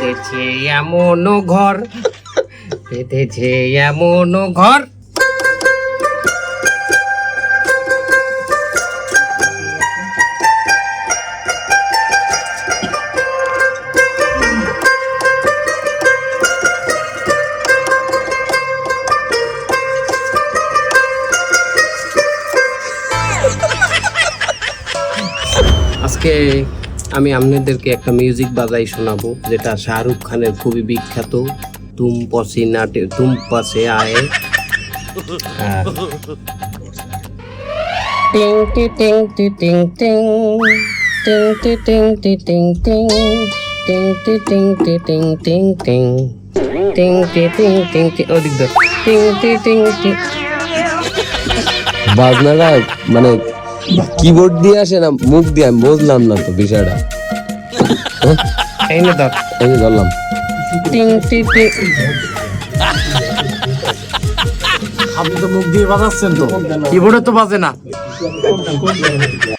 পেতেছে এমন ঘর পেতেছে এমন ঘর। আজকে আমি আপনাদেরকে একটা মিউজিক বাজাই শোনাবো যেটা শাহরুখ খানের খুবই বিখ্যাত তুম পসি নাটে তুম পাশে আয়ে। টিং টি টিং টি টিং। টিং টিং টি টিং। টি টিং টিং টিং টি। টিং টি টিং টিং টিং টিং টি টিং টিং টিং ওদিক টিং টি টিং টি বাজনাটা মানে কিবোর্ড দিয়ে আসে না মুখ দিয়ে আমি বুঝলাম না তো বিষয়টা। এই না ধর। এই ধরলাম। টিং টি টিং। আপনি তো মুখ দিয়ে বাজাচ্ছেন তো। কিবোর্ডে তো বাজে না।